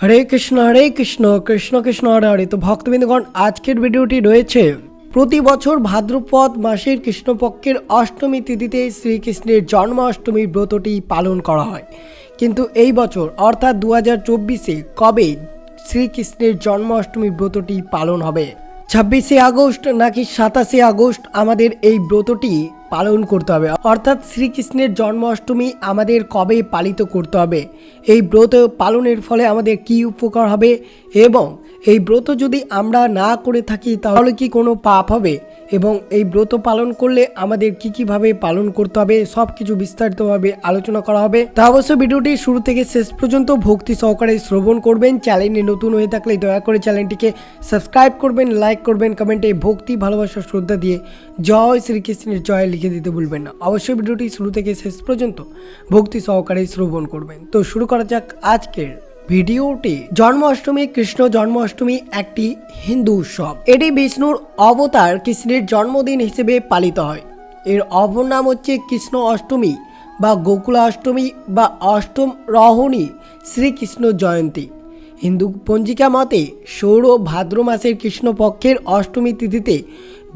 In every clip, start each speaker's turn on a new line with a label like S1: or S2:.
S1: হরে কৃষ্ণ হরে কৃষ্ণ কৃষ্ণ কৃষ্ণ হরে হরে তো ভক্তবৃন্দগণ আজকের ভিডিওটি রয়েছে প্রতি বছর ভাদ্রপদ মাসের কৃষ্ণপক্ষের অষ্টমী তিথিতে শ্রীকৃষ্ণের জন্মাষ্টমী ব্রতটি পালন করা হয় কিন্তু এই বছর অর্থাৎ দু হাজার চব্বিশে কবে শ্রীকৃষ্ণের জন্মাষ্টমী ব্রতটি পালন হবে ছাব্বিশে আগস্ট নাকি সাতাশে আগস্ট আমাদের এই ব্রতটি পালন করতে হবে অর্থাৎ শ্রীকৃষ্ণের জন্মাষ্টমী আমাদের কবে পালিত করতে হবে এই ব্রত পালনের ফলে আমাদের কি উপকার হবে এবং এই ব্রত যদি আমরা না করে থাকি তাহলে কি কোনো পাপ হবে এবং এই ব্রত পালন করলে আমাদের কি কিভাবে পালন করতে হবে সব কিছু বিস্তারিতভাবে আলোচনা করা হবে তা অবশ্য ভিডিওটি শুরু থেকে শেষ পর্যন্ত ভক্তি সহকারে শ্রবণ করবেন চ্যানেলটি নতুন হয়ে থাকলে দয়া করে চ্যানেলটিকে সাবস্ক্রাইব করবেন লাইক করবেন কমেন্টে ভক্তি ভালোবাসা শ্রদ্ধা দিয়ে জয় শ্রীকৃষ্ণের জয় লিখে দিতে ভুলবেন না অবশ্যই ভিডিওটি শুরু থেকে শেষ পর্যন্ত ভক্তি সহকারে শ্রবণ করবেন তো শুরু করা যাক আজকের ভিডিওটি জন্মাষ্টমী কৃষ্ণ জন্মাষ্টমী একটি হিন্দু উৎসব এটি বিষ্ণুর অবতার কৃষ্ণের জন্মদিন হিসেবে পালিত হয় এর অপর নাম হচ্ছে কৃষ্ণ অষ্টমী বা গোকুলাষ্টমী বা অষ্টম রহণী শ্রীকৃষ্ণ জয়ন্তী হিন্দু পঞ্জিকা মতে সৌর ভাদ্র মাসের কৃষ্ণপক্ষের অষ্টমী তিথিতে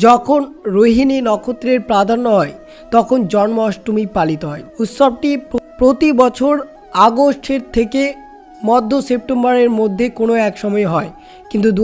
S1: যখন রোহিণী নক্ষত্রের প্রাধান্য হয় তখন জন্মাষ্টমী পালিত হয় উৎসবটি প্রতি বছর আগস্টের থেকে মধ্য সেপ্টেম্বরের মধ্যে কোনো এক সময় হয় কিন্তু দু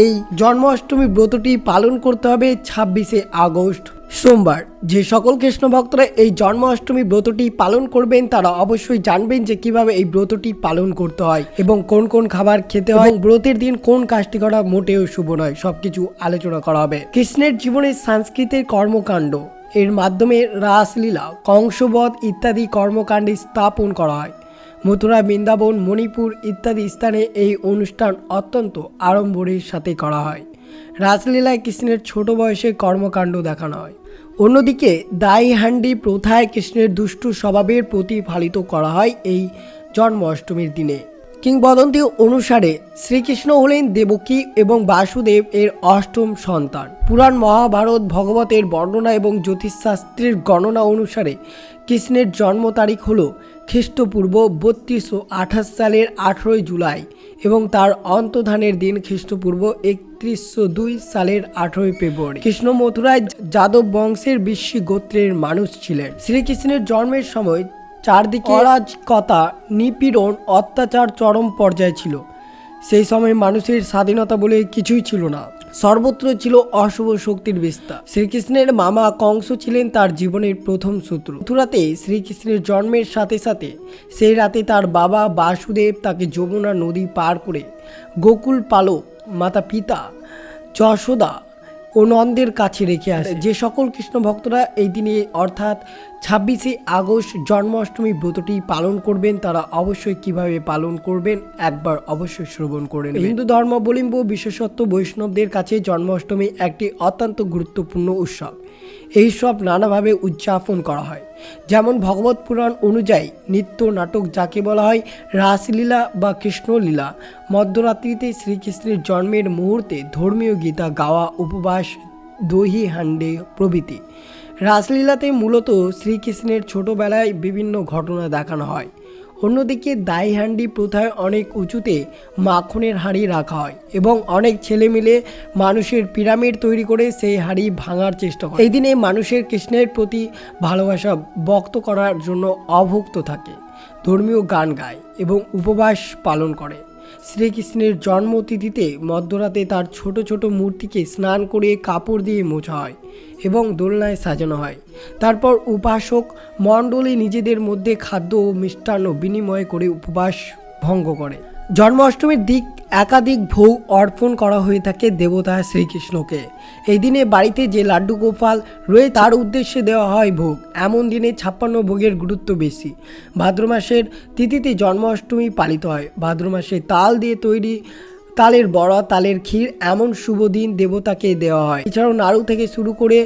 S1: এই জন্মাষ্টমী ব্রতটি পালন করতে হবে ছাব্বিশে আগস্ট সোমবার যে সকল কৃষ্ণ ভক্তরা এই জন্মাষ্টমী ব্রতটি পালন করবেন তারা অবশ্যই জানবেন যে কিভাবে এই ব্রতটি পালন করতে হয় এবং কোন কোন খাবার খেতে হয় ব্রতের দিন কোন কাজটি করা মোটেও শুভ নয় সবকিছু আলোচনা করা হবে কৃষ্ণের জীবনের সাংস্কৃতিক কর্মকাণ্ড এর মাধ্যমে রাসলীলা কংসবধ ইত্যাদি কর্মকাণ্ডে স্থাপন করা হয় মথুরা বৃন্দাবন মণিপুর ইত্যাদি স্থানে এই অনুষ্ঠান অত্যন্ত আড়ম্বরের সাথে করা হয় রাসলীলায় কৃষ্ণের ছোট বয়সে কর্মকাণ্ড দেখানো হয় অন্যদিকে দাই হান্ডি প্রথায় কৃষ্ণের দুষ্টু স্বভাবের প্রতিফলিত করা হয় এই জন্মাষ্টমীর দিনে কিংবদন্তি অনুসারে শ্রীকৃষ্ণ হলেন দেবকী এবং বাসুদেব এর অষ্টম সন্তান পুরাণ মহাভারত ভগবতের বর্ণনা এবং জ্যোতিষশাস্ত্রের গণনা অনুসারে কৃষ্ণের জন্ম তারিখ হলো খ্রিস্টপূর্ব বত্রিশশো আঠাশ সালের আঠেরোই জুলাই এবং তার অন্তধানের দিন খ্রিস্টপূর্ব একত্রিশশো দুই সালের আঠেরোই ফেব্রুয়ারি কৃষ্ণ মথুরায় যাদব বংশের বিশ্ব গোত্রের মানুষ ছিলেন শ্রীকৃষ্ণের জন্মের সময় চারদিকে অরাজকতা নিপীড়ন অত্যাচার চরম পর্যায়ে ছিল সেই সময় মানুষের স্বাধীনতা বলে কিছুই ছিল না সর্বত্র ছিল অশুভ শক্তির বিস্তার শ্রীকৃষ্ণের মামা কংস ছিলেন তার জীবনের প্রথম সূত্র মথুরাতে শ্রীকৃষ্ণের জন্মের সাথে সাথে সেই রাতে তার বাবা বাসুদেব তাকে যমুনা নদী পার করে গোকুল পালক মাতা পিতা যশোদা ও নন্দের কাছে রেখে আসে যে সকল কৃষ্ণ ভক্তরা এই দিনে অর্থাৎ ছাব্বিশে আগস্ট জন্মাষ্টমী ব্রতটি পালন করবেন তারা অবশ্যই কিভাবে পালন করবেন একবার অবশ্যই শ্রবণ করে হিন্দু ধর্মাবলম্বী বিশেষত্ব বৈষ্ণবদের কাছে জন্মাষ্টমী একটি অত্যন্ত গুরুত্বপূর্ণ উৎসব এই সব নানাভাবে উদযাপন করা হয় যেমন ভগবত পুরাণ অনুযায়ী নৃত্য নাটক যাকে বলা হয় রাসলীলা বা কৃষ্ণলীলা মধ্যরাত্রিতে শ্রীকৃষ্ণের জন্মের মুহূর্তে ধর্মীয় গীতা গাওয়া উপবাস দহি হান্ডে প্রভৃতি রাসলীলাতে মূলত শ্রীকৃষ্ণের ছোটোবেলায় বিভিন্ন ঘটনা দেখানো হয় অন্যদিকে দাই হান্ডি প্রথায় অনেক উঁচুতে মাখনের হাঁড়ি রাখা হয় এবং অনেক ছেলে মিলে মানুষের পিরামিড তৈরি করে সেই হাঁড়ি ভাঙার চেষ্টা করে এই দিনে মানুষের কৃষ্ণের প্রতি ভালোবাসা বক্ত করার জন্য অভুক্ত থাকে ধর্মীয় গান গায় এবং উপবাস পালন করে শ্রীকৃষ্ণের জন্মতিথিতে মধ্যরাতে তার ছোট ছোট মূর্তিকে স্নান করে কাপড় দিয়ে মোছা হয় এবং দোলনায় সাজানো হয় তারপর উপাসক মণ্ডলী নিজেদের মধ্যে খাদ্য ও মিষ্টান্ন বিনিময় করে উপবাস ভঙ্গ করে জন্মাষ্টমীর দিক একাধিক ভোগ অর্পণ করা হয়ে থাকে দেবতা শ্রীকৃষ্ণকে এই দিনে বাড়িতে যে লাড্ডু গোপাল রয়ে তার উদ্দেশ্যে দেওয়া হয় ভোগ এমন দিনে ছাপ্পান্ন ভোগের গুরুত্ব বেশি ভাদ্র মাসের তিথিতে জন্মাষ্টমী পালিত হয় ভাদ্র মাসে তাল দিয়ে তৈরি তালের বড়া তালের ক্ষীর এমন শুভ দিন দেবতাকে দেওয়া হয় এছাড়াও নাড়ু থেকে শুরু করে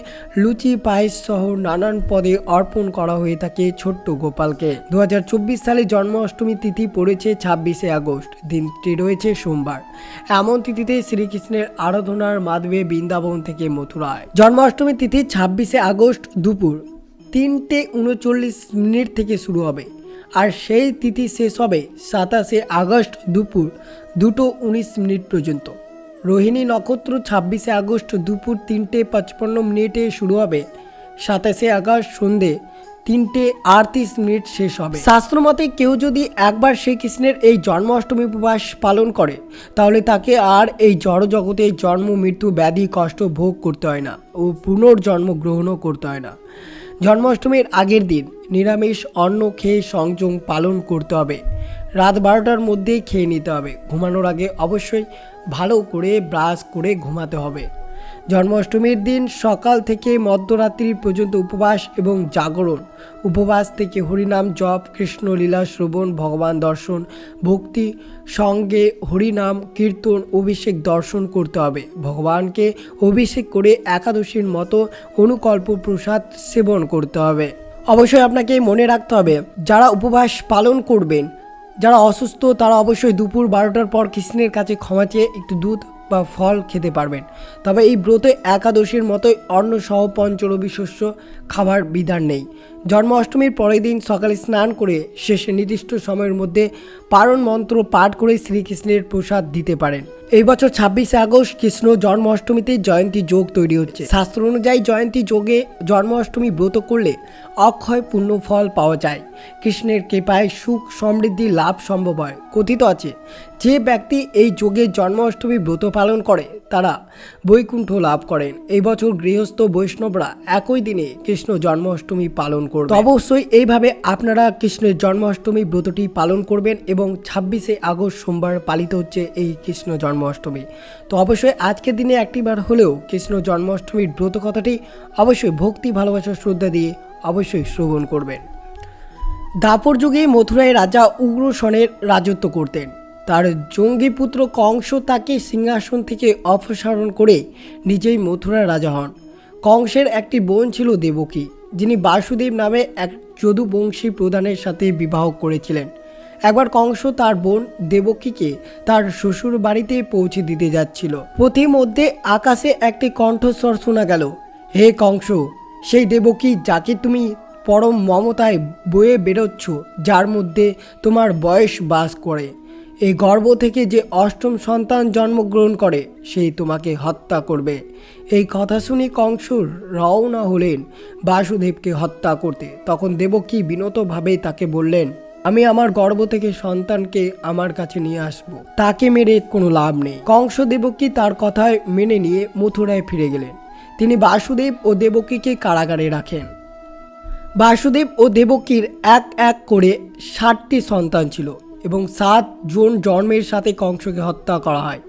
S1: লুচি পায়েস সহ নানান পদে অর্পণ করা হয়ে থাকে ছোট্ট গোপালকে দু সালে জন্মাষ্টমী তিথি পড়েছে ছাব্বিশে আগস্ট দিনটি রয়েছে সোমবার এমন তিথিতে শ্রীকৃষ্ণের আরাধনার মাধবে বৃন্দাবন থেকে মথুরায় জন্মাষ্টমী তিথি ছাব্বিশে আগস্ট দুপুর তিনটে উনচল্লিশ মিনিট থেকে শুরু হবে আর সেই তিথি শেষ হবে সাতাশে আগস্ট দুপুর দুটো উনিশ মিনিট পর্যন্ত রোহিণী নক্ষত্র ছাব্বিশে আগস্ট দুপুর তিনটে পঁচপন্ন মিনিটে শুরু হবে সাতাশে আগস্ট সন্ধে তিনটে আটত্রিশ মিনিট শেষ হবে শাস্ত্রমতে কেউ যদি একবার শ্রীকৃষ্ণের এই জন্মাষ্টমী উপবাস পালন করে তাহলে তাকে আর এই জগতে জন্ম মৃত্যু ব্যাধি কষ্ট ভোগ করতে হয় না ও পুনর্জন্ম গ্রহণও করতে হয় না জন্মাষ্টমীর আগের দিন নিরামিষ অন্ন খেয়ে সংযম পালন করতে হবে রাত বারোটার মধ্যেই খেয়ে নিতে হবে ঘুমানোর আগে অবশ্যই ভালো করে ব্রাশ করে ঘুমাতে হবে জন্মাষ্টমীর দিন সকাল থেকে মধ্যরাত্রি পর্যন্ত উপবাস এবং জাগরণ উপবাস থেকে হরিনাম জপ কৃষ্ণলীলা শ্রবণ ভগবান দর্শন ভক্তি সঙ্গে হরিনাম কীর্তন অভিষেক দর্শন করতে হবে ভগবানকে অভিষেক করে একাদশীর মতো অনুকল্প প্রসাদ সেবন করতে হবে অবশ্যই আপনাকে মনে রাখতে হবে যারা উপবাস পালন করবেন যারা অসুস্থ তারা অবশ্যই দুপুর বারোটার পর কৃষ্ণের কাছে ক্ষমা চেয়ে একটু দুধ বা ফল খেতে পারবেন তবে এই ব্রতে একাদশীর মতোই অন্য সহ পঞ্চরবি শস্য খাবার বিধান নেই জন্মাষ্টমীর পরের দিন সকালে স্নান করে শেষে নির্দিষ্ট সময়ের মধ্যে পারণ মন্ত্র পাঠ করে শ্রীকৃষ্ণের প্রসাদ দিতে পারেন এই বছর ছাব্বিশে আগস্ট কৃষ্ণ জন্মাষ্টমীতে জয়ন্তী যোগ তৈরি হচ্ছে শাস্ত্র অনুযায়ী জয়ন্তী যোগে জন্মাষ্টমী ব্রত করলে অক্ষয় পূর্ণ ফল পাওয়া যায় কৃষ্ণের কৃপায় সুখ সমৃদ্ধি লাভ সম্ভব হয় কথিত আছে যে ব্যক্তি এই যোগে জন্মাষ্টমী ব্রত পালন করে তারা বৈকুণ্ঠ লাভ করেন এই বছর গৃহস্থ বৈষ্ণবরা একই দিনে কৃষ্ণ জন্মাষ্টমী পালন করে করবেন অবশ্যই এইভাবে আপনারা কৃষ্ণের জন্মাষ্টমী ব্রতটি পালন করবেন এবং ছাব্বিশে আগস্ট সোমবার পালিত হচ্ছে এই কৃষ্ণ জন্মাষ্টমী তো অবশ্যই আজকের দিনে একটিবার হলেও কৃষ্ণ জন্মাষ্টমীর ব্রত কথাটি অবশ্যই ভক্তি ভালোবাসা শ্রদ্ধা দিয়ে অবশ্যই শ্রবণ করবেন দাপর যুগে মথুরায় রাজা উগ্রসনের রাজত্ব করতেন তার জঙ্গি পুত্র কংস তাকে সিংহাসন থেকে অপসারণ করে নিজেই মথুরার রাজা হন কংসের একটি বোন ছিল দেবকী যিনি বাসুদেব নামে এক যদুবংশী প্রধানের সাথে বিবাহ করেছিলেন একবার কংস তার বোন দেবকীকে তার শ্বশুর বাড়িতে পৌঁছে দিতে যাচ্ছিল মধ্যে আকাশে একটি কণ্ঠস্বর শোনা গেল হে কংস সেই দেবকী যাকে তুমি পরম মমতায় বয়ে বেরোচ্ছ যার মধ্যে তোমার বয়স বাস করে এই গর্ভ থেকে যে অষ্টম সন্তান জন্মগ্রহণ করে সেই তোমাকে হত্যা করবে এই কথা শুনে কংসুর রওনা হলেন বাসুদেবকে হত্যা করতে তখন দেবকী বিনতভাবে তাকে বললেন আমি আমার গর্ব থেকে সন্তানকে আমার কাছে নিয়ে আসব তাকে মেরে কোনো লাভ নেই কংস দেবকী তার কথায় মেনে নিয়ে মথুরায় ফিরে গেলেন তিনি বাসুদেব ও দেবকীকে কারাগারে রাখেন বাসুদেব ও দেবকীর এক এক করে ষাটটি সন্তান ছিল এবং সাতজন জন্মের সাথে কংসকে হত্যা করা হয়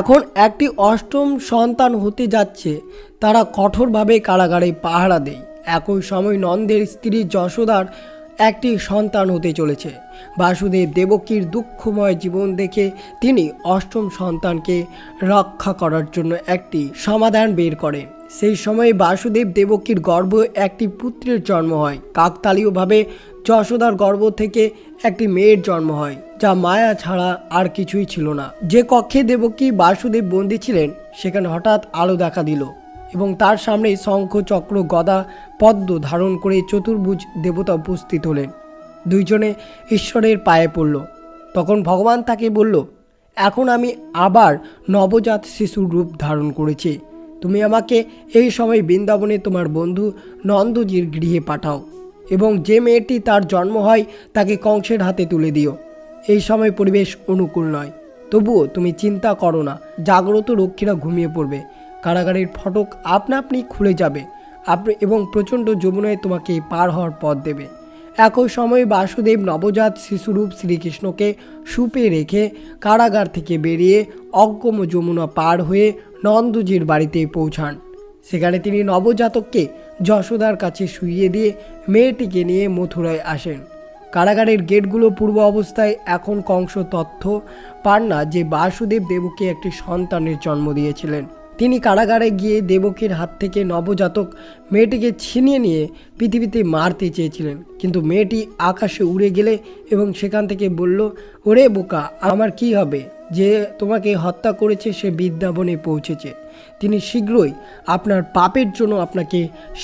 S1: এখন একটি অষ্টম সন্তান হতে যাচ্ছে তারা কঠোরভাবে কারাগারে পাহারা দেয় একই সময় নন্দের স্ত্রী যশোদার একটি সন্তান হতে চলেছে বাসুদেব দেবকীর দুঃখময় জীবন দেখে তিনি অষ্টম সন্তানকে রক্ষা করার জন্য একটি সমাধান বের করেন সেই সময়ে বাসুদেব দেবকীর গর্ভ একটি পুত্রের জন্ম হয় কাকতালীয়ভাবে যশোদার গর্ভ থেকে একটি মেয়ের জন্ম হয় যা মায়া ছাড়া আর কিছুই ছিল না যে কক্ষে দেবকী বাসুদেব বন্দী ছিলেন সেখানে হঠাৎ আলো দেখা দিল এবং তার সামনে শঙ্খ চক্র গদা পদ্ম ধারণ করে চতুর্ভুজ দেবতা উপস্থিত হলেন দুইজনে ঈশ্বরের পায়ে পড়ল তখন ভগবান তাকে বলল এখন আমি আবার নবজাত শিশুর রূপ ধারণ করেছি তুমি আমাকে এই সময় বৃন্দাবনে তোমার বন্ধু নন্দজির গৃহে পাঠাও এবং যে মেয়েটি তার জন্ম হয় তাকে কংসের হাতে তুলে দিও এই সময় পরিবেশ অনুকূল নয় তবুও তুমি চিন্তা করো না জাগ্রত রক্ষীরা ঘুমিয়ে পড়বে কারাগারের ফটক আপনা আপনি খুলে যাবে আপনি এবং প্রচণ্ড যমুনায় তোমাকে পার হওয়ার পথ দেবে একই সময় বাসুদেব নবজাত শিশুরূপ শ্রীকৃষ্ণকে সুপে রেখে কারাগার থেকে বেরিয়ে অজ্ঞম যমুনা পার হয়ে নন্দজির বাড়িতে পৌঁছান সেখানে তিনি নবজাতককে যশোদার কাছে শুইয়ে দিয়ে মেয়েটিকে নিয়ে মথুরায় আসেন কারাগারের গেটগুলো পূর্ব অবস্থায় এখন কংস তথ্য পান না যে বাসুদেব দেবকে একটি সন্তানের জন্ম দিয়েছিলেন তিনি কারাগারে গিয়ে দেবকীর হাত থেকে নবজাতক মেয়েটিকে ছিনিয়ে নিয়ে পৃথিবীতে মারতে চেয়েছিলেন কিন্তু মেয়েটি আকাশে উড়ে গেলে এবং সেখান থেকে বলল ওরে বোকা আমার কি হবে যে তোমাকে হত্যা করেছে সে বিদ্যাবনে পৌঁছেছে তিনি শীঘ্রই আপনার পাপের জন্য আপনাকে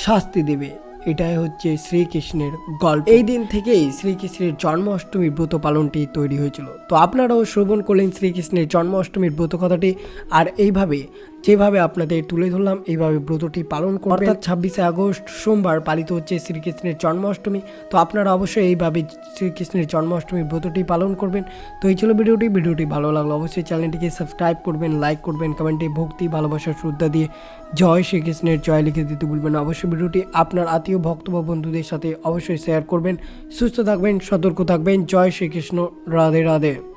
S1: শাস্তি দেবে এটাই হচ্ছে শ্রীকৃষ্ণের গল্প এই দিন থেকেই শ্রীকৃষ্ণের জন্মাষ্টমীর ব্রত পালনটি তৈরি হয়েছিল তো আপনারাও শ্রবণ করলেন শ্রীকৃষ্ণের জন্মাষ্টমীর ব্রত কথাটি আর এইভাবে যেভাবে আপনাদের তুলে ধরলাম এইভাবে ব্রতটি পালন করবেন অর্থাৎ ছাব্বিশে আগস্ট সোমবার পালিত হচ্ছে শ্রীকৃষ্ণের জন্মাষ্টমী তো আপনারা অবশ্যই এইভাবে শ্রীকৃষ্ণের জন্মাষ্টমী ব্রতটি পালন করবেন তো এই ছিল ভিডিওটি ভিডিওটি ভালো লাগলো অবশ্যই চ্যানেলটিকে সাবস্ক্রাইব করবেন লাইক করবেন কমেন্টে ভক্তি ভালোবাসা শ্রদ্ধা দিয়ে জয় শ্রীকৃষ্ণের জয় লিখে দিতে ভুলবেন অবশ্যই ভিডিওটি আপনার আত্মীয় ভক্ত বা বন্ধুদের সাথে অবশ্যই শেয়ার করবেন সুস্থ থাকবেন সতর্ক থাকবেন জয় শ্রীকৃষ্ণ রাধে রাধে